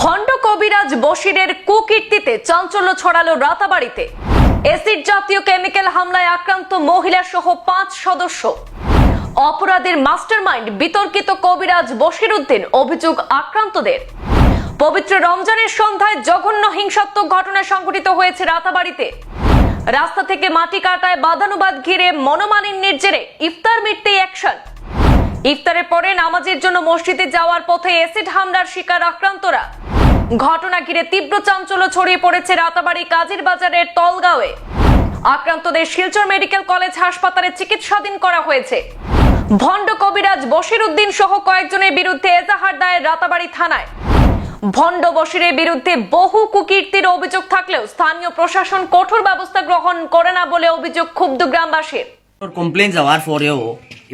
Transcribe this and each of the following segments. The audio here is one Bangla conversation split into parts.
ভণ্ড কবিরাজ বশিরের কুকীর্তিতে চাঞ্চল্য ছড়ালো রাতাবাড়িতে। এসিড জাতীয় কেমিক্যাল হামলায় আক্রান্ত মহিলা সহ পাঁচ সদস্য। অপরাধের মাস্টারমাইন্ড বিতর্কিত কবিরাজ বশির উদ্দিন অভিযোগ আক্রান্তদের। পবিত্র রমজানের সন্ধ্যায় জঘন্য হিংসাত্মক ঘটনা সংঘটিত হয়েছে রাতাবাড়িতে। রাস্তা থেকে মাটি কাটায় বাদানুবাদ ঘিরে মনোমালিন্যের জেরে ইফতার মিটতেই অ্যাকশন। ইফতারের পরে নামাজের জন্য মসজিদে যাওয়ার পথে এসিড হামলার শিকার আক্রান্তরা। ঘটনা ঘিরে তীব্র চাঞ্চল্য ছড়িয়ে পড়েছে রাতাবাড়ি কাজীর বাজারের তলগাঁওয়ে। আক্রান্তদের শিলচর মেডিকেল কলেজ হাসপাতালে চিকিৎসাধীন করা হয়েছে। ভণ্ড কবিরাজ বশির উদ্দিন সহ কয়েকজনের বিরুদ্ধে এজাহার দায়ের রাতাবাড়ি থানায়। ভণ্ড বশিরের বিরুদ্ধে বহু কুকীর্তির অভিযোগ থাকলেও স্থানীয় প্রশাসন কঠোর ব্যবস্থা গ্রহণ করে না বলে অভিযোগ ক্ষুব্ধ গ্রামবাসীর। কমপ্লেন যাওয়ার পরেও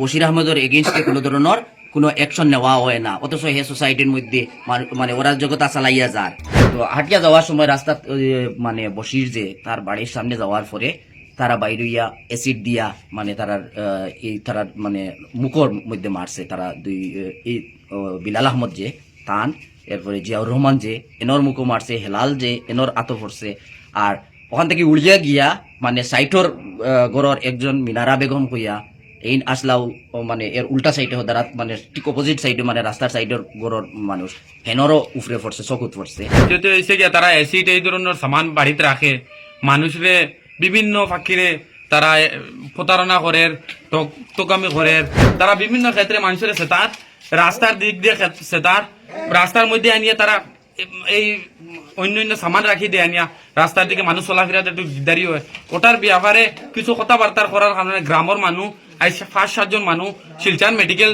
বশির আহমেদের এগেনস্টে কোনো ধরনের কোনো অ্যাকশন নেওয়া হয় না। অথচ হে সোসাইটির মধ্যে মানে ওরা জগতা চালাইয়া যার তো হাটিয়া যাওয়ার সময় রাস্তা মানে বসির যে, তার বাড়ির সামনে যাওয়ার পরে তারা বাইরইয়া অ্যাসিড দিয়া মানে তারা এই তারা মানে মুখর মধ্যে মারছে। তারা দুই এই বিলাল আহমদ যে, তান, এরপরে জিয়াউর রহমান যে, এনর মুখো মারছে, হেলাল যে, এনর আতো পড়ছে আর ওখান থেকে উড়িয়া গিয়া মানে সাইটর গড়র একজন মিনারা বেগম হইয়া এই আসলাও মানে এর উল্টা সাইডে দাঁড়াত মানে ঠিক অপোজিট সাইডে মানে রাস্তার সাইডের গড়র মানুষ। হেনরও উফরে পড়ছে চকুত পড়ছে। যেতে হয়েছে গিয়া, তারা অ্যাসিড এই ধরনের সামান বাড়িতে রাখে। মানুষরে বিভিন্ন ফাঁকিরে তারা প্রতারণা করে টোকামি করে তারা বিভিন্ন ক্ষেত্রে মানুষের সেতার, রাস্তার দিক দিয়ে সেতার। রাস্তার মধ্যে আনিয়ে তারা এই অন্য অন্য সামান রাখি দিয়ে আনিয়া রাস্তার দিকে মানুষ চলাফেরাতে একটু দিকদারি হয়। ওটার ব্যাপারে কিছু কথাবার্তার করার কারণে গ্রামের মানুষ আজ পাঁচ সাতজন মানুষ শিলচার মেডিকেল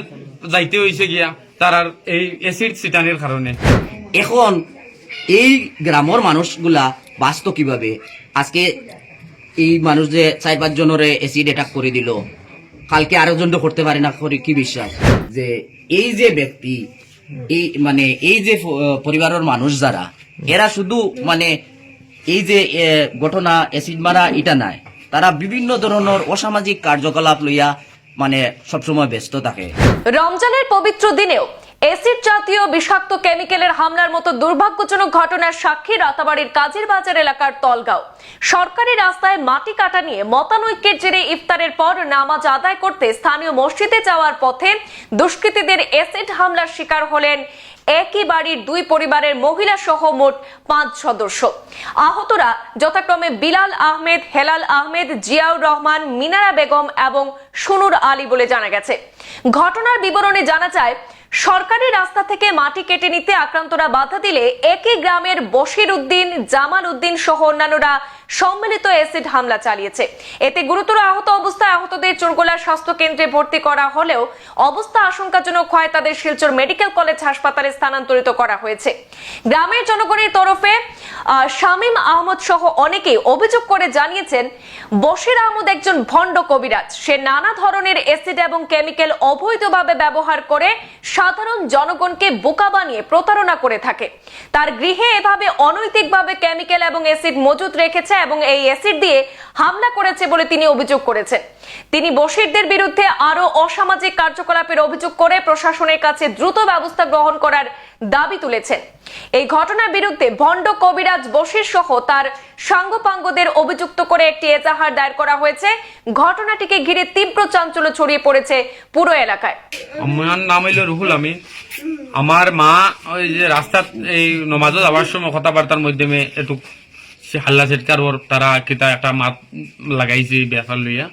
যাইতে হয়েছে গিয়া তারার এই অ্যাসিড সিটানের কারণে এখন, এই গ্রামের মানুষগুলা বাঁচত কীভাবে? আজকে এই মানুষ যে চার পাঁচ জনের অ্যাসিড অ্যাটাক করে দিল, কালকে আরও জন করতে পারে না করে কি বিশ্বাস? যে এই যে ব্যক্তি, এই মানে এই যে পরিবারের মানুষ যারা, এরা শুধু মানে এই যে ঘটনা অ্যাসিড মারা এটা নাই। তারা বিভিন্ন ধরনের অসামাজিক কার্যকলাপ লইয়া মানে সবসময় ব্যস্ত থাকে। রমজানের পবিত্র দিনেও এসিড জাতীয় বিষাক্ত কেমিক্যালের হামলার মতো দুর্ভাগ্যজনক ঘটনার সাক্ষী রাতাবাড়ির কাজীর বাজার এলাকার তলগাঁও। সরকারি রাস্তায় মাটি কাটা নিয়ে মতানৈক্যের জেরে ইফতারের পর নামাজ আদায় করতে স্থানীয় মসজিদে যাওয়ার পথে দুষ্কৃতীদের এসিড হামলার শিকার হলেন একই বাড়ির দুই পরিবারের মহিলা সহ মোট পাঁচ সদস্য। আহতরা যথাক্রমে বিলাল আহমেদ, হেলাল আহমেদ, জিয়াউর রহমান, মিনারা বেগম এবং সুনুর আলী বলে জানা গেছে। ঘটনার বিবরণে জানা যায় সরকারি রাস্তা থেকে মাটি কেটে নিতে আক্রান্তরা বাধা দিলে একই গ্রামের বশির উদ্দিন, জামাল উদ্দিন সহ অন্যান্যরা সম্মিলিত অ্যাসিড হামলা চালিয়েছে। এতে গুরুতর আহত অবস্থায় আহতদের চোরগোলা স্বাস্থ্য কেন্দ্রে ভর্তি করা হলেও অবস্থা আশঙ্কাজনক হয় তাদের শিলচর মেডিকেল কলেজ হাসপাতালে স্থানান্তরিত করা হয়েছে। গ্রামের জনগণের তরফে শামীম আহমদ সহ অনেকেই অভিযোগ করে জানিয়েছেন, বশির আহমদ একজন ভণ্ড কবিরাজ। সে নানা ধরনের অ্যাসিড এবং কেমিক্যাল অবৈধভাবে ব্যবহার করে সাধারণ জনগণকে বোকা বানিয়ে প্রতারণা করে থাকে। তার গৃহে এভাবে অনৈতিকভাবে কেমিক্যাল এবং অ্যাসিড মজুত রেখেছে এবং এই অ্যাসিড দিয়ে হামলা করেছে বলে তিনি অভিযোগ করেছেন। তিনি বশিরদের বিরুদ্ধে আরও অসামাজিক কার্যকলাপের অভিযোগ করে প্রশাসনের কাছে দ্রুত ব্যবস্থা গ্রহণ করার দাবি তুলেছেন। এই ঘটনার বিরুদ্ধে ভণ্ড কবিরাজ বশির সহ তার সাঙ্গপাঙ্গদের অভিযুক্ত করে একটি এজাহার দায়ের করা হয়েছে। ঘটনাটিকে ঘিরে তীব্র চাঞ্চল্য ছড়িয়ে পড়েছে পুরো এলাকায়। আমার নাম হইল রুহুল আমি আমার মা ওই যে রাস্তার এই নমাজত যাওয়ার সময় কথাবার্তার মাধ্যমে একটু হাল্লা চিৎকার ওর তারা কিতা একটা মাত লাগাইছে ব্যাপার লইয়া।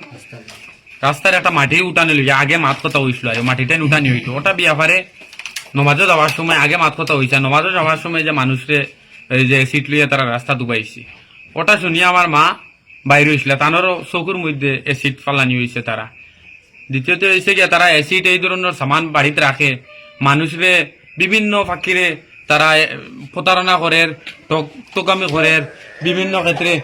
রাস্তার একটা মাটি উঠানি লইয়া আগে মাত কথা হইছিল আর মাটিটা উঠানি হইতো ওটা ব্যাপারে নমাজে যাওয়ার সময় আগে মাত কথা হইছে নমাজে যাওয়ার সময় যে মানুষরে এই যে সিট লইয়া তারা রাস্তা ডুবাইছে। ওটা শুনিয়ে আমার মা বাইরে হয়েছিল তানোরও চকুর মধ্যে এসিড ফালানি হয়েছে তারা দ্বিতীয়ত হয়েছে গিয়া তারা অ্যাসিড এই ধরনের সামান বাড়িতে রাখে মানুষরে বিভিন্ন ফাঁকিরে তারা প্রতারণা করে টক- টোকামি করে, বিভিন্ন ক্ষেত্রে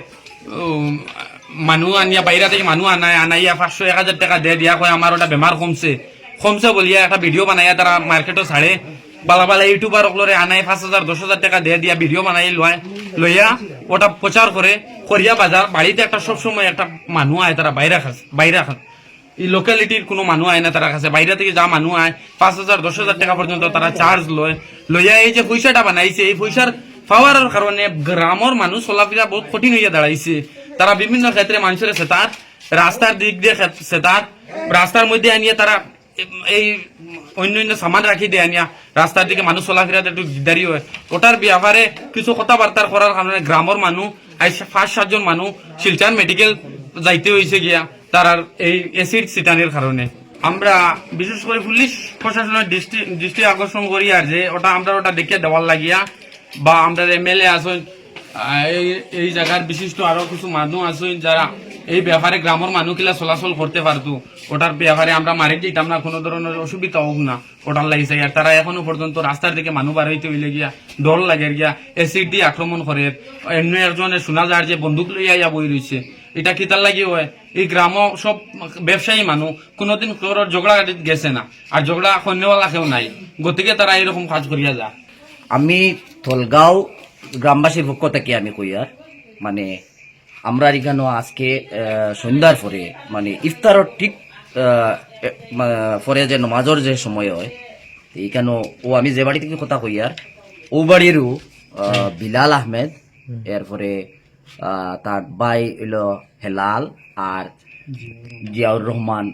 মানুষ আনিয়া বাইরে থেকে মানুষ আনায় আনাইয়া পাঁচশো, এক হাজার টাকা দিয়ে, দিয়া কয় আমার ওটা বেমার কমছে। কমছে বলিয়া একটা ভিডিও বানাইয়া তারা মার্কেটও ছাড়ে বালা বালা ইউটিউবার ওগুলোরে আনাই, পাঁচ হাজার দশ হাজার টাকা দিয়ে, দিয়া ভিডিও বানাই, লয় লইয়া ওটা প্রচার করে করিয়া বাজার বাড়িতে একটা সবসময় একটা মানুষ আয় তারা বাইরে খাস বাইরে খাস এই লোকালিটির কোনো মানুষ আয় না তারা কাছে। বাইরে থেকে যা মানুষ আয়, পাঁচ হাজার, দশ হাজার টাকা পর্যন্ত তারা চার্জ লয়। লইয়া এই যে পয়সাটা বানাইছে, এই পয়সার পাওয়ার কারণে গ্রামের মানুষ চলাফেরা বহুত কঠিন হইয়া দাঁড়াইছে। তারা বিভিন্ন ক্ষেত্রে মানুষের সেতার, রাস্তার দিক দিয়ে সেতার, রাস্তার মধ্যে আনিয়ে তারা এই অন্য অন্য সামান রাখি দিয়ে আনিয়া রাস্তার দিকে মানুষ চলাফেরাতে একটু দেরি হয়। ওটার ব্যাপারে কিছু কথাবার্তা করার কারণে গ্রামের মানুষ আজ পাঁচ, সাতজন মানুষ শিলচার মেডিকেল যাইতে হয়েছে গিয়া। তার এই এসিড সিটানের কারণে। আমরা বিশেষ করে পুলিশ প্রশাসনের দৃষ্টি দৃষ্টি আকর্ষণ করি আর যে ওটা আমরা ওটা দেখে দেওয়ার লাগিয়া বা আমরা এমএলএ আসুন আহ, এই এই জায়গার বিশিষ্ট আরও কিছু মানুষ আসুন যারা এই ব্যাপারে গ্রামের মানুষগুলা চলাচল করতে পারতো ওটার ব্যাপারে আমরা মারি দিতাম না কোনো ধরনের অসুবিধা হোক না ওটার লাগিছে। আর তারা এখনও পর্যন্ত রাস্তার দিকে মানুষ বার হইতে হইলে গিয়া ডর লাগে গিয়া এসিড দিয়ে আক্রমণ করে। অন্য একজনের শোনা যায় যে বন্দুক লইয়া ইয়া বই রয়েছে এটা কি তার লাগি হয়? এই গ্রাম সব ব্যবসায়ী মানুষ কোনোদিন কারোর ঝগড়া গেছে না আর ঝগড়া সন্ধ্যেওয়ালা কেউ নাই। গতিকে তারা এরকম কাজ করিয়া যা। আমি থলগাঁও গ্রামবাসীর পক্ষ থেকে আমি কই আর মানে আমরা এখানে আজকে আহ, সন্ধ্যার পরে মানে ইফতারর ঠিক পরে যে নমাজর যে সময় হয় এইখানে ও আমি যে বাড়ি থেকে কথা কই আর ও বাড়িরও আহ, বিলাল আহমেদ এরপরে তার ভাই হইল হেলাল আর জিয়াউর রহমান।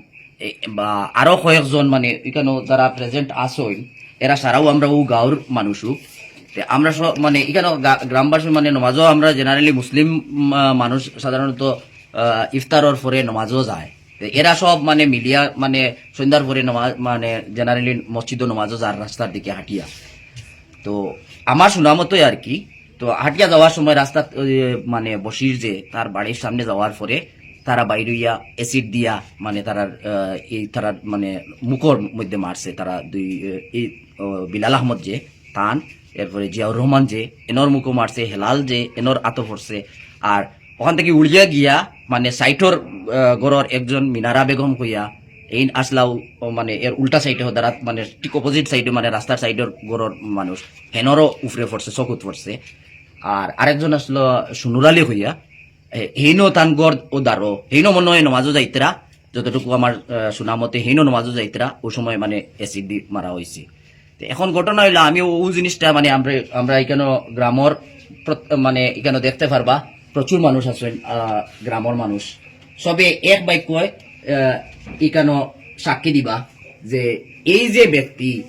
বা আরও কয়েকজন মানে এখানে যারা প্রেজেন্ট আসইন এরা সারাও আমরা ও গাঁওর মানুষও আমরা সব মানে এখানে গ্রামবাসী মানে নমাজও আমরা জেনারেলি মুসলিম মানুষ সাধারণত ইফতারর পরে নমাজও যায়। এরা সব মানে মিডিয়া মানে সন্ধ্যার পরে নমাজ মানে জেনারেলি মসজিদও নমাজও যার রাস্তার দিকে হাঁটিয়া। তো আমার শোনা মতোই আর কি তো হাটিয়া যাওয়ার সময় রাস্তা মানে বসির যে, তার বাড়ির সামনে যাওয়ার পরে তারা বাইরে ইয়া অ্যাসিড দিয়া মানে তারা এই, তারা মানে মুখর মধ্যে মারছে। তারা দুই এই বিলাল আহমদ যে, তান, এরপরে জিয়াউর রহমান যে, এনর মুখো মারছে, হেলাল যে, এনর আতো পড়ছে আর ওখান থেকে উড়িয়া গিয়া মানে সাইটর গড়র একজন মিনারা বেগম কইয়া এই আসলাও মানে এর উল্টা সাইডে দ্বারা মানে ঠিক অপোজিট সাইডে মানে রাস্তার সাইডের গড়র মানুষ, হেনরও উফরে পড়ছে, চকুত পড়ছে। আর আরেকজন আসলো সুনুরালি হইয়া। এ- হেইনো তান গড় ও দারো হেইনো মনে হয় নমাজও যাইতরা। যতটুকু আমার আহ, শোনা মতে হেইনো নমাজও যাইতরা ও সময় মানে এসিড দি মারা হয়েছে তো এখন ঘটনা হইল আমি ও জিনিসটা মানে আমরা এখানে গ্রামর মানে এখানে দেখতে পারবা। প্রচুর মানুষ আছেন গ্রামর মানুষ। সবে এক বাক্য এখানে সাক্ষী দিবা যে এই যে ব্যক্তি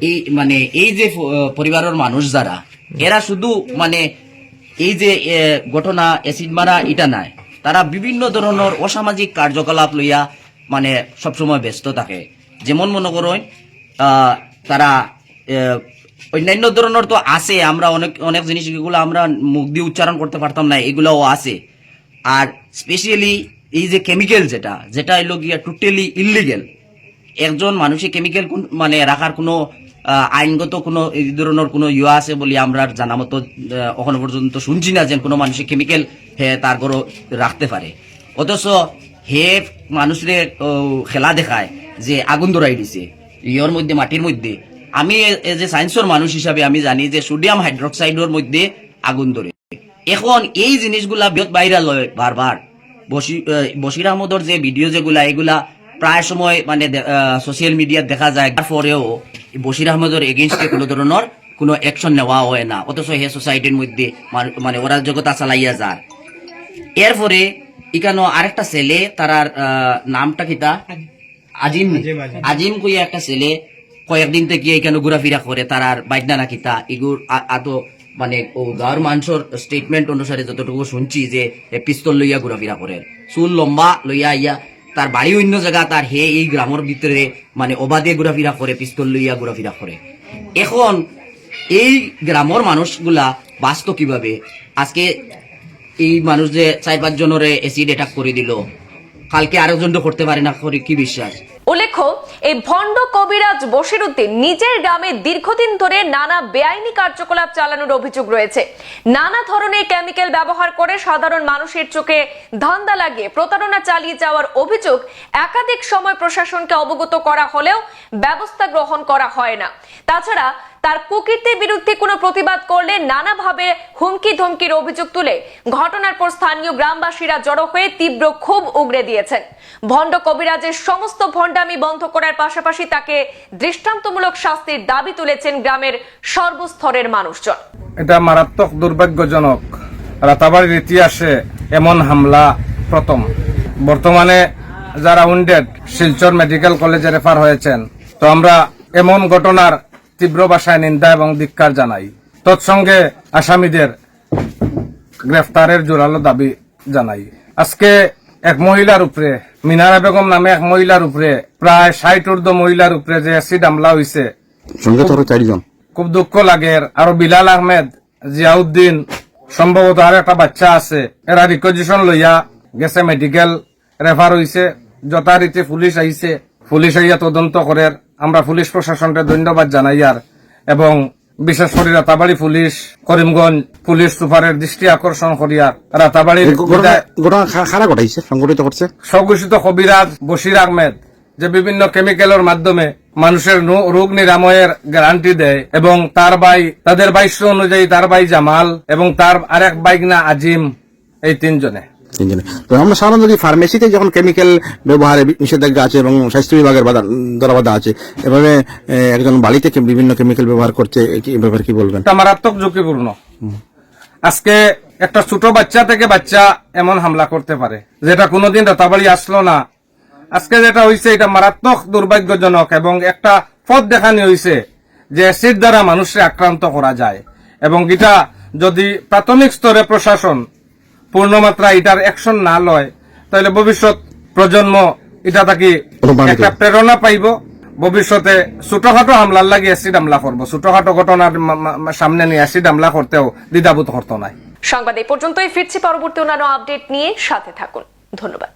এই মানে এই যে পরিবারের মানুষ যারা এরা শুধু মানে এই যে ঘটনা, এসিড মারা, এটা নাই। তারা বিভিন্ন ধরনের অসামাজিক কার্যকলাপ লইয়া মানে সবসময় ব্যস্ত থাকে। যেমন মনে করেন তারা অন্যান্য ধরনের তো আছে, আমরা অনেক অনেক জিনিস এগুলো আমরা মুখ দিয়ে উচ্চারণ করতে পারতাম না, এগুলোও আছে। আর স্পেশালি এই যে কেমিক্যাল যেটা যেটা হইল গিয়া টোটালি ইলিগেল একজন মানুষে কেমিক্যাল মানে রাখার কোনো আইনগত কোনো এই ধরনের কোনো ইয়ে আছে বলে আমরা জানা মতো এখনও পর্যন্ত শুনছি না যে কোনো মানুষে কেমিক্যাল হে তার ঘরও রাখতে পারে। অথচ হে মানুষের খেলা দেখায় যে আগুন ধরাই দিছে, ইয়র মধ্যে, মাটির মধ্যে। আমি এজ এ সায়েন্সের মানুষ হিসাবে আমি জানি যে সোডিয়াম হাইড্রোক্সাইডের মধ্যে আগুন ধরে এখন এই জিনিসগুলা বিয়ত ভাইরাল হয় বারবার বসি বশির আহমদর যে ভিডিও যেগুলা, এগুলা প্রায় সময় মানে সোশ্যাল মিডিয়াত দেখা যায়। তারপরেও বশির আহমদের এগেনস্টে কোনো ধরনের কোনো অ্যাকশন নেওয়া হয় না। অথচ হে সোসাইটির মধ্যে মানে ওরা জগতা চালাইয়া যার। এরপরে এখানে আরেকটা ছেলে তার নামটা কিতা আজিম। আজিম কইয়া একটা ছেলে কয়েকদিন থেকে এখানে ঘোরাফেরা করে তার আর বাইদনা না কিতা এগুর আতো মানে ও গাঁর মানুষের স্টেটমেন্ট অনুসারে যতটুকু শুনছি যে পিস্তল লইয়া ঘোরাফেরা করে। চুল লম্বা লইয়া ইয়া তার বাড়ি অন্য জায়গা, তার হে এই গ্রামের ভিতরে মানে অবাধে ঘোরাফেরা করে, পিস্তল লইয়া ঘোরাফেরা করে। এখন এই গ্রামের মানুষগুলা বাঁচত কীভাবে? আজকে এই মানুষ যে চার পাঁচজনের অ্যাসিড অ্যাটাক করে দিল, কালকে আরেকজন করতে পারে না, করে কি বিশ্বাস? উল্লেখ্য, এই ভণ্ড কবিরাজ বসিরুদ্দিন নিজের গ্রামে দীর্ঘদিন ধরে নানা বেআইনি কার্যকলাপ চালানোর অভিযোগ রয়েছে। নানা ধরনের কেমিক্যাল ব্যবহার করে সাধারণ মানুষের চোখে ধান্দা লাগিয়ে প্রতারণা চালিয়ে যাওয়ার অভিযোগ একাধিক সময় প্রশাসনকে অবগত করা হলেও ব্যবস্থা গ্রহণ করা হয় না। তাছাড়া তার কুকীর্তির বিরুদ্ধে কোনো প্রতিবাদ করলে নানাভাবে হুমকি ধমকির অভিযোগ তুলে ঘটনার পর স্থানীয় গ্রামবাসীরা জড়ো হয়ে তীব্র ক্ষোভ উগড়ে দিয়েছেন। ভণ্ড কবিরাজের সমস্ত ভণ্ডামি বন্ধ করার পাশাপাশি তাকে দৃষ্টান্তমূলক শাস্তির দাবি তুলেছেন গ্রামের সর্বস্তরের মানুষজন। এটা মারাত্মক দুর্ভাগ্যজনক। রাতাবাড়ির ইতিহাসে এমন হামলা প্রথম। বর্তমানে যারা উন্ডেড শিলচর মেডিকেল কলেজে রেফার হয়েছেন। তো আমরা এমন ঘটনার তীব্র ভাষায় নিন্দা এবং ধিক্কার জানাই। তৎসঙ্গে আসামিদের গ্রেফতারের জোরালো দাবি জানাই। আজকে এক মহিলার উপরে মিনারা বেগম নামে এক মহিলার উপরে প্রায় ষাট ঊর্ধ্ব মহিলার উপরে যে অ্যাসিড হামলা হয়েছে খুব দুঃখ লাগে। আর বিলাল আহমেদ জিয়াউদ্দিন সম্ভবত আর একটা বাচ্চা আছে এরা রিকজিশন লইয়া গেছে মেডিকেল রেফার হইছে যথারীতি পুলিশ আইছে। পুলিশ আইয়া তদন্ত করে আমরা পুলিশ প্রশাসনকে ধন্যবাদ জানাই আর। এবং বিশেষ করে রাতাবাড়ি পুলিশ করিমগঞ্জ পুলিশ সুপারের দৃষ্টি আকর্ষণ করিয়া রাতাবাড়ির সংগঠিত করছে? কবিরাজ বশির আহমেদ যে বিভিন্ন কেমিক্যালের মাধ্যমে মানুষের রোগ নিরাময়ের গ্যারান্টি দেয় এবং তার ভাই তাদের বাইশ অনুযায়ী তার ভাই জামাল এবং তার আরেক বাইক না আজিম এই তিনজনে। তিনজনে তো আমরা সাধারণত ফার্মেসিতে যখন কেমিক্যাল ব্যবহারে নিষেধাজ্ঞা আছে এবং স্বাস্থ্য বিভাগের দ্বারা বাধা আছে, এভাবে একজন বাড়িতে বিভিন্ন কেমিক্যাল ব্যবহার করছে, এ কি- ব্যাপারে কি বলবেন? মারাত্মক ঝুঁকিপূর্ণ। আজকে একটা ছোট বাচ্চা থেকে বাচ্চা এমন হামলা করতে পারে, যেটা কোনোদিন রাতাবাড়ি আসলো না। আজকে যেটা হয়েছে এটা মারাত্মক দুর্ভাগ্যজনক এবং একটা পথ দেখানি হয়েছে যে অ্যাসিড দ্বারা মানুষকে আক্রান্ত করা যায়। এবং এটা যদি প্রাথমিক স্তরে প্রশাসন পূর্ণমাত্রা এটার অ্যাকশন না লয় তাহলে ভবিষ্যৎ প্রজন্ম এটা থাকি একটা প্রেরণা পাইব। ভবিষ্যতে ছোটখাটো হামলার লাগে অ্যাসিড হামলা করব। ছোটখাটো ঘটনার সামনে নিয়ে অ্যাসিড হামলা করতেও দ্বিধাবোধ করতো নাই। সংবাদ এই পর্যন্তই ফিরছি পরবর্তী অন্যান্য আপডেট নিয়ে সাথে থাকুন। ধন্যবাদ।